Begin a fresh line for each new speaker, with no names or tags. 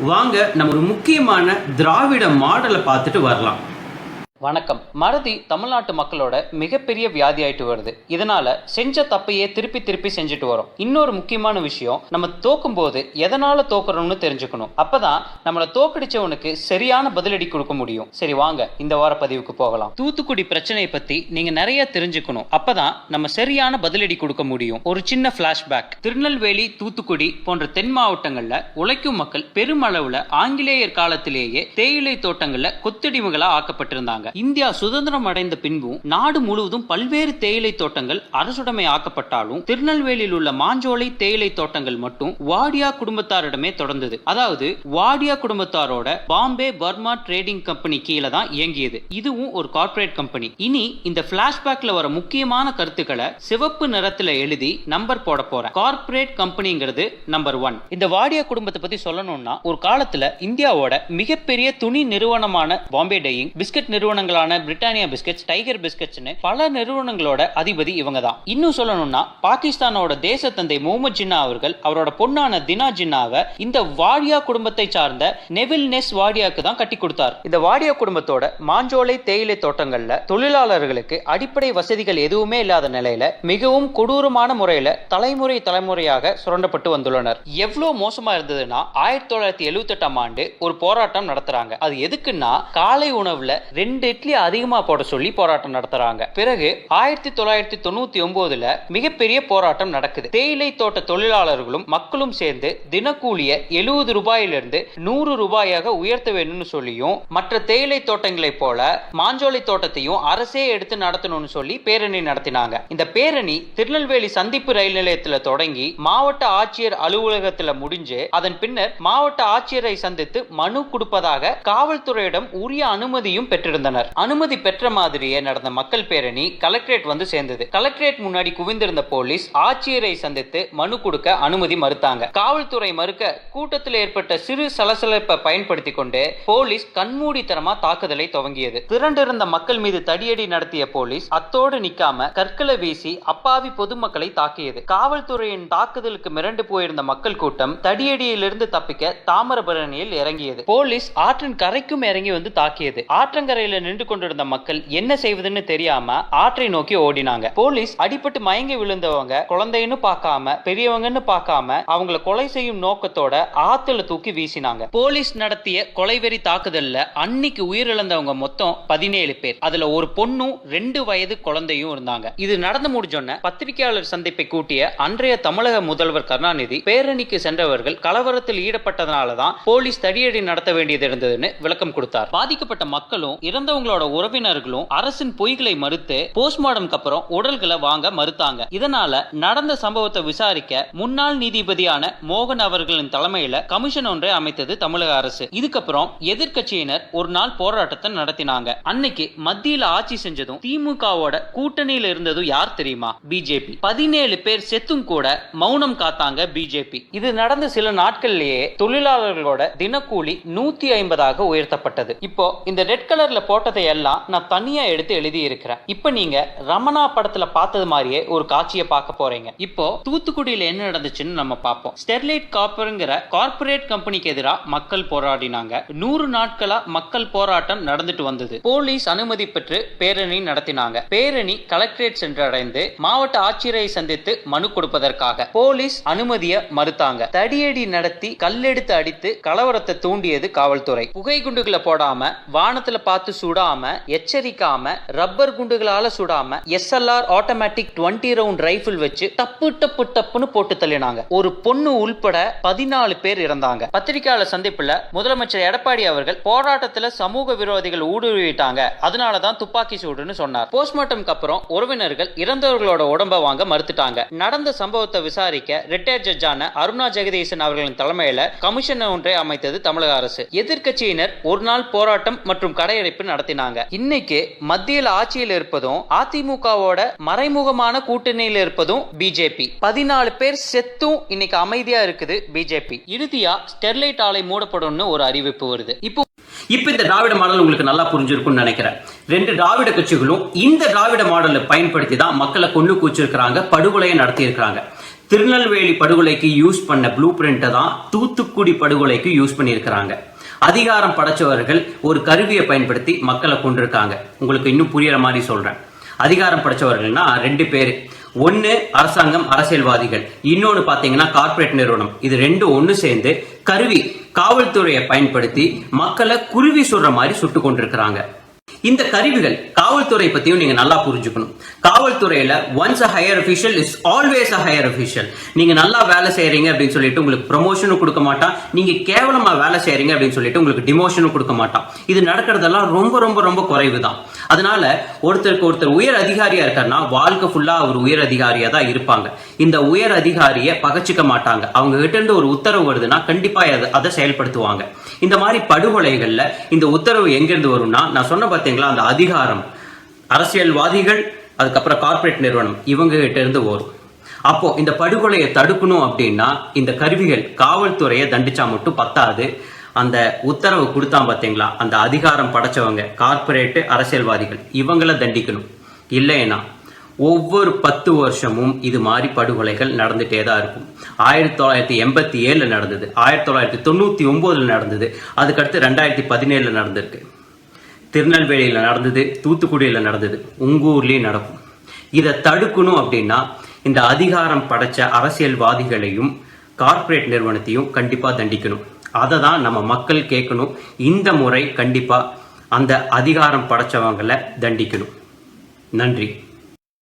வாங்க நம்ம ஒரு முக்கியமான திராவிட மாடலை பார்த்துட்டு வரலாம்.
வணக்கம். மறதி தமிழ்நாட்டு மக்களோட மிகப்பெரிய வியாதி ஆயிட்டு வருது. இதனால செஞ்ச தப்பையே திருப்பி திருப்பி செஞ்சுட்டு வரோம். இன்னொரு முக்கியமான விஷயம் நம்ம தோக்கும் போது எதனால தோக்குறோம்னு தெரிஞ்சுக்கணும். அப்பதான் நம்மளை தோக்கடிச்சவனுக்கு சரியான பதிலடி கொடுக்க முடியும். சரி வாங்க. இந்த வார பதிவுக்கு போகலாம். தூத்துக்குடி பிரச்சனையை பத்தி நீங்க நிறைய தெரிஞ்சுக்கணும். அப்பதான் நம்ம சரியான பதிலடி கொடுக்க முடியும். ஒரு சின்ன பிளாஷ்பேக் திருநெல்வேலி தூத்துக்குடி போன்ற தென் மாவட்டங்கள்ல உழைக்கும் மக்கள் பெருமளவுல ஆங்கிலேயர் காலத்திலேயே தேயிலை தோட்டங்கள்ல கொத்தடிமைகளா ஆக்கப்பட்டிருந்தாங்க. இந்தியா சுதந்திரம் அடைந்த பின்பும் நாடு முழுவதும் பல்வேறு தேயிலை தோட்டங்கள் அரசுடைமை ஆக்கப்பட்டாலும் திருநெல்வேலியில் உள்ள மாஞ்சோலை தேயிலை தோட்டங்கள் மட்டும் வாடியா குடும்பத்தாரிடமே தொடர்ந்தது. அதாவது வாடியா குடும்பத்தாரோட பாம்பே பர்மா ட்ரேடிங் கம்பெனி கீழே தான் இயங்கியது. இதுவும் ஒரு கார்பரேட் கம்பெனி. இனி இந்த பிளாஷ்பேக்ல வர முக்கியமான கருத்துக்களை சிவப்பு நிறத்துல எழுதி நம்பர் போட போறேன். கார்பரேட் கம்பெனிங்கிறது நம்பர் ஒன். இந்த வாடியா குடும்பத்தை பத்தி சொல்லணும்னா ஒரு காலத்துல இந்தியாவோட மிகப்பெரிய துணி நிறுவனமான பாம்பே டையிங் பிஸ்கட் நிறுவனம் நிறுவனங்களான பிரிட்டானியா பிஸ்கட்ஸ் டைகர் பிஸ்கட்ஸ்னு பல நிறுவனங்களோட அதிபதி இவங்க தான் இன்னும் சொல்லணும்னா பாகிஸ்தானோட தேச தந்தை முகமது ஜின்னா அவர்கள் அவரோட பொண்ணான தினா ஜின்னாவை இந்த வாடியா குடும்பத்தை சார்ந்த நெவில் நெஸ் வாடியாக்கு தான் கட்டி கொடுத்தார். இந்த வாடியா குடும்பத்தோட மாஞ்சோலை தேயிலை தோட்டங்கள்ல தொழிலாளர்களுக்கு அடிப்படை வசதிகள் எதுவுமே இல்லாத நிலையில மிகவும் கொடூரமான முறையில தலைமுறை தலைமுறையாக சுரண்டப்பட்டு வந்துள்ளனர். எவ்வளவு மோசமா இருந்ததுன்னா ஆயிரத்தி தொள்ளாயிரத்தி எழுபத்தி எட்டாம் ஆண்டு ஒரு போராட்டம் நடத்துறாங்க. அது எதுக்குன்னா காலை உணவுல ரெண்டு இட்லி அதிகமா போட சொல்லி போராட்டம் நடத்துறாங்க. பிறகு ஆயிரத்தி தொள்ளாயிரத்தி தொண்ணூத்தி ஒன்பதுல மிகப்பெரிய போராட்டம் நடக்குது. தேயிலை தோட்ட தொழிலாளர்களும் மக்களும் சேர்ந்து தினக்கூலிய எழுபது ரூபாயிலிருந்து நூறு ரூபாயாக உயர்த்த வேணும்னு சொல்லியும் மற்ற தேயிலை தோட்டங்களை போல மாஞ்சோலை தோட்டத்தையும் அரசே எடுத்து நடத்தணும்னு சொல்லி பேரணி நடத்தினாங்க. இந்த பேரணி திருநெல்வேலி சந்திப்பு ரயில் நிலையத்துல தொடங்கி மாவட்ட ஆட்சியர் அலுவலகத்துல முடிஞ்சு அதன் பின்னர் மாவட்ட ஆட்சியரை சந்தித்து மனு கொடுப்பதாக காவல்துறையிடம் உரிய அனுமதியும் பெற்றிருந்தனர். அனுமதி பெற்ற மாதிரியே நடந்த மக்கள் பேரணி கலெக்டரேட் வந்து சேர்ந்தது. கலெக்டரேட் முன்னாடி குவிந்திருந்த போலீஸ் ஆட்சியரை சந்தித்து மனு கொடுக்க அனுமதி மறுத்தாங்க. காவல்துறை மறுக்க கூட்டத்தில் ஏற்பட்ட சிறு சலசலப்பை பயன்படுத்தி கொண்டு போலீஸ் கண்மூடித்தனமா தாக்குதலை துவங்கியது. திரண்டிருந்த மக்கள் மீது தடியடி நடத்திய போலீஸ் அத்தோடு நிக்காம கற்களை வீசி அப்பாவி பொதுமக்களை தாக்கியது. காவல்துறையின் தாக்குதலுக்கு மிரண்டு போயிருந்த மக்கள் கூட்டம் தடியடியிலிருந்து தப்பிக்க தாமிரபரணியில் இறங்கியது. போலீஸ் ஆற்றின் கரைக்கும் இறங்கி வந்து தாக்கியது. ஆற்றங்கரையில் நின்று கொண்டிருந்த மக்கள் என்ன செய்வதுன்னு தெரியாம ஆற்றை நோக்கி ஓடினாங்க. போலீஸ் அடிபட்டு மயங்கி விழுந்தவங்க குழந்தைன்னு பார்க்காம பெரியவங்கன்னு பார்க்காம அவங்களை கொலை செய்யும் நோக்கத்தோட ஆத்துல தூக்கி வீசினாங்க. போலீஸ் நடத்திய கொலைவெறி தாக்குதல்ல அன்னைக்கு உயிரிழந்தவங்க மொத்தம் பதினேழு பேர். அதுல ஒரு பொண்ணும் ரெண்டு வயது குழந்தையும் இருந்தாங்க. இது நடந்து முடிஞ்சோன்ன பத்திரிகையாளர் சந்திப்பை கூட்டிய அன்றைய தமிழக முதல்வர் கருணாநிதி பேரணிக்கு சென்றவர்கள் கலவரத்தில் ஈடுபட்டதனாலதான் போலீஸ் தடியடி நடத்த வேண்டியது இருந்ததுன்னு விளக்கம் கொடுத்தார். பாதிக்கப்பட்ட மக்களும் இறந்தவங்க இறந்தவங்களோட உறவினர்களும் அரசின் பொய்களை மறுத்து போஸ்ட்மார்டம்க்கு அப்புறம் உடல்களை வாங்க மறுத்தாங்க. இதனால நடந்த சம்பவத்தை விசாரிக்க முன்னாள் நீதிபதியான மோகன் அவர்களின் தலைமையில கமிஷன் ஒன்றை அமைத்தது தமிழக அரசு. இதுக்கப்புறம் எதிர்க்கட்சியினர் ஒரு நாள் போராட்டத்தை நடத்தினாங்க. அன்னைக்கு மத்தியில ஆட்சி செஞ்சதும் திமுகவோட கூட்டணியில இருந்ததும் யார் தெரியுமா? பிஜேபி. பதினேழு பேர் செத்தும் கூட மௌனம் காத்தாங்க பிஜேபி. இது நடந்த சில நாட்கள்லயே தொழிலாளர்களோட தினக்கூலி நூத்தி ஐம்பதாக உயர்த்தப்பட்டது. இப்போ இந்த ரெட் கலர்ல போட்டதை எல்லாம் நான் தனியா எடுத்து எழுதி இருக்கிறேன் இப்போ நீங்க ரமணா படத்துல பார்த்தது மாதிரியே ஒரு காட்சியை பார்க்க போறீங்க. இப்போ தூத்துக்குடியில என்ன நடந்துச்சுன்னு நம்ம பார்ப்போம். ஸ்டெர்லைட் காப்பருங்கிற கார்பரேட் கம்பெனிக்கு எதிராக மக்கள் போராடினாங்க. நூறு நாட்களா மக்கள் போராட்டம் நடந்துட்டு வந்தது. போலீஸ் அனுமதி பெற்று பேரணி நடத்தினாங்க. பேரணி கலெக்டரேட் சென்றடைந்து மாவட்ட ஆட்சியரை சந்தித்து மனு கொடுப்பதற்காக போலீஸ் அனுமதிய மறுத்தாங்க. தடியடி நடத்தி கல்லெடுத்து அடித்து கலவரத்தை தூண்டியது காவல்துறை. புகை குண்டுகளை போடாம வானத்துல பார்த்து சுடாம எச்சரிக்காம ரப்பர் குண்டுகளால சுடாம SLR automatic twenty round rifle வச்சு தப்பு டப்பு டப்புன்னு போட்டு தள்ளினாங்க. ஒரு பொண்ணு உள்பட பதினாலு பேர் இறந்தாங்க. பத்திரிகையாளர் சந்திப்புல முதலமைச்சர் எடப்பாடி அவர்கள் போராட்டத்துல சமூக விரோதிகள் ஊடுருவிட்டாங்க. அதனாலதான் துப்பாக்கி சூடுன்னு சொன்னார். போஸ்ட்மார்ட்டம்க்கு அப்புறம் உறவினர்கள் இறந்தவர்களோட உடம்ப வாங்க மறுத்துட்டாங்க. நடந்த சம்பவத்தை விசாரிக்க ரிட்டையர் ஜட்ஜான அருணா ஜெகதீசன் அவர்களின் தலைமையில கமிஷன் ஒன்றை அமைத்தது தமிழக அரசு. எதிர்க்கட்சியினர் ஒரு நாள் போராட்டம் மற்றும் கடையடைப்பு நடத்தினாங்க. இன்னைக்கு மத்தியில் ஆட்சியில் இருப்பதும் அதிமுகவோட மறைமுகமான கூட்டணியில் இருப்பதும் பிஜேபி. பதினாலு பேர் செத்தும் இன்னைக்கு அமைதியா இருக்குது பிஜேபி. இறுதியா ஸ்டெர்லைட் ஆலை மூடப்படும்னு ஒரு அறிவிப்பு வருது. இப்போ
இப்போ இந்த திராவிட மாடல் உங்களுக்கு நல்லா புரிஞ்சிருக்கும்னு நினைக்கிறேன். ரெண்டு திராவிட கட்சிகளும் இந்த திராவிட மாடலை பயன்படுத்தி தான் மக்களை கொண்டு கூச்சிருக்கிறாங்க படுகொலையை நடத்தியிருக்கிறாங்க. திருநெல்வேலி படுகொலைக்கு யூஸ் பண்ண ப்ளூ பிரிண்ட்டை தான் தூத்துக்குடி படுகொலைக்கு யூஸ் பண்ணியிருக்கிறாங்க. அதிகாரம் படைச்சவர்கள் ஒரு கருவியை பயன்படுத்தி மக்களை கொண்டிருக்காங்க. உங்களுக்கு இன்னும் புரியற மாதிரி சொல்றேன். அதிகாரம் படைச்சவர்கள்னா ரெண்டு பேர். ஒன்று அரசாங்கம் அரசியல்வாதிகள். இன்னொன்று பார்த்தீங்கன்னா கார்ப்பரேட் நிறுவனம். இது ரெண்டும் ஒன்று சேர்ந்து கருவி காவல்துறையை பயன்படுத்தி மக்களை குருவி சுடுற மாதிரி சுட்டு கொண்டிருக்கிறாங்க. இந்த கருவிகள் காவல்துறை பத்தியும் நீங்க நல்லா புரிஞ்சுக்கணும். காவல்துறையில once a higher official is always a higher official நீங்க நல்லா வேலை செய்யறீங்க அப்படின்னு சொல்லிட்டு உங்களுக்கு ப்ரமோஷனும் கொடுக்க மாட்டான். நீங்க கேவலமா வேலை செய்யறீங்க அப்படின்னு சொல்லிட்டு உங்களுக்கு டிமோஷனும் கொடுக்க மாட்டான். இது நடக்கிறதெல்லாம் ரொம்ப ரொம்ப ரொம்ப குறைவு தான் அதனால ஒருத்தருக்கு ஒருத்தர் உயர் அதிகாரியா இருக்காருன்னா வாழ்க்கை ஃபுல்லா அவர் உயர் அதிகாரியா தான் இருப்பாங்க. இந்த உயர் அதிகாரியை பகச்சிக்க மாட்டாங்க. அவங்க கிட்ட இருந்து ஒரு உத்தரவு வருதுன்னா கண்டிப்பா அதை- அதை செயல்படுத்துவாங்க. இந்த மாதிரி படுகொலைகள்ல இந்த உத்தரவு எங்கிருந்து வரும்னா நான் சொன்ன பார்த்தீங்களா? அந்த அதிகாரம். அரசியல்வாதிகள் அதுக்கப்புறம் கார்ப்பரேட் நிறுவனம் இவங்க கிட்ட இருந்து வரும் அப்போ இந்த படுகொலையை தடுக்கணும் அப்படின்னா இந்த கருவிகள் காவல்துறையை தண்டிச்சா மட்டும் பத்தாது. அந்த உத்தரவு கொடுத்தா பாத்தீங்களா அந்த அதிகாரம் படைச்சவங்க கார்ப்பரேட்டு அரசியல்வாதிகள் இவங்கள தண்டிக்கணும். இல்லைன்னா ஒவ்வொரு பத்து வருஷமும் இது மாதிரி படுகொலைகள் நடந்துட்டே தான் இருக்கும். ஆயிரத்தி தொள்ளாயிரத்தி எண்பத்தி ஏழுல நடந்தது. ஆயிரத்தி தொள்ளாயிரத்தி தொண்ணூத்தி ஒம்போதில் நடந்தது. அதுக்கடுத்து ரெண்டாயிரத்தி பதினேழுல நடந்திருக்கு. திருநெல்வேலியில் நடந்தது தூத்துக்குடியில் நடந்தது உங்கூர்லேயும் நடக்கும். இதை தடுக்கணும் அப்படின்னா இந்த அதிகாரம் படைச்ச அரசியல்வாதிகளையும் கார்ப்பரேட் நிறுவனத்தையும் கண்டிப்பாக தண்டிக்கணும். அதை தான் நம்ம மக்கள் கேட்கணும். இந்த முறை கண்டிப்பாக அந்த அதிகாரம் படைச்சவங்களை தண்டிக்கணும். நன்றி.